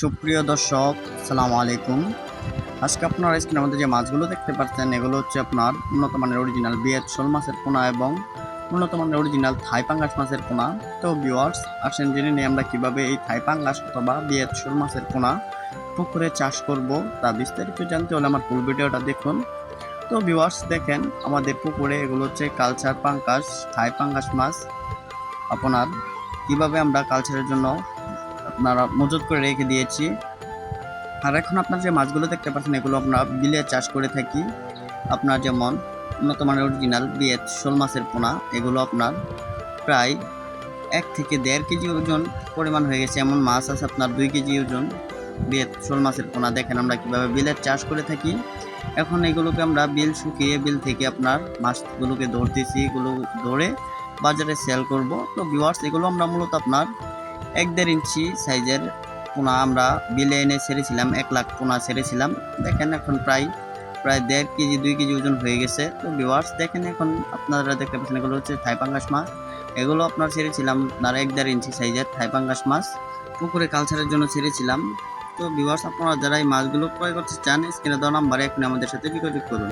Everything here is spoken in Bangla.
সুপ্রিয় দর্শক সালাম আলাইকুম। আজকে আপনারা স্ক্রিনের মধ্যে যে মাছগুলো দেখতে পাচ্ছেন, এগুলো হচ্ছে আপনার উন্নত মানের অরিজিনাল বিয়েত শোল মাছের পোনা এবং উন্নত মানের অরিজিনাল থাই পাঙ্গাস মাছের পোনা। তো ভিউয়ার্স আসেন জেনে নিই আমরা কীভাবে এই থাই পাঙ্গাস অথবা বিয়েত শোল মাছের পোনা পুকুরে চাষ করব, তা বিস্তারিত জানতে হলে আমার ফুল ভিডিওটা দেখুন। তো ভিউয়ার্স দেখেন আমাদের পুকুরে এগুলো হচ্ছে কালচার পাঙ্গাস, থাই পাঙ্গাস মাছ। আপনার কীভাবে আমরা কালচারের জন্য আপনারা মজুত করে রেখে দিয়েছি। আর এখন আপনার যে মাছগুলো দেখতে পাচ্ছেন, এগুলো আমরা বিলে চাষ করে থাকি। আপনার যেমন উন্নত মানের অরিজিনাল বিয়েত শোল মাছের পোনা, এগুলো আপনার প্রায় এক থেকে দেড় কেজি ওজন পরিমাণ হয়ে গেছে। এমন মাছ আছে আপনার দুই কেজি ওজন বিয়েত শোল মাছের পোনা। দেখেন আমরা কীভাবে বিলের চাষ করে থাকি। এখন এগুলোকে আমরা বিল শুকিয়ে, বিল থেকে আপনার মাছগুলোকে ধরতেছি। এগুলো ধরে বাজারে সেল করব। তো ভিউয়ার্স এগুলো আমরা মূলত আপনার এক দেড় ইঞ্চি সাইজের পোনা আমরা বিলে এনে ছেড়েছিলাম, এক লাখ পোনা ছেড়েছিলাম। দেখেন এখন প্রায় প্রায় দেড় কেজি, দুই কেজি ওজন হয়ে গেছে। তো ভিওয়ার্স দেখেন এখন আপনারা দেখতে পাচ্ছেন এগুলো হচ্ছে থাইপাঙ্গাস মাছ। এগুলো আপনার ছেড়েছিলাম আপনার এক দেড় ইঞ্চি সাইজের থাইপাঙ্গাস মাছ। পুকুরে কালচারের জন্য ছেড়েছিলাম। তো ভিওয়ার্স আপনারা যারা এই মাছগুলো ক্রয় করতে চান, স্ক্রিনে দেওয়া নাম্বারে এখন আমাদের সাথে যোগাযোগ করুন।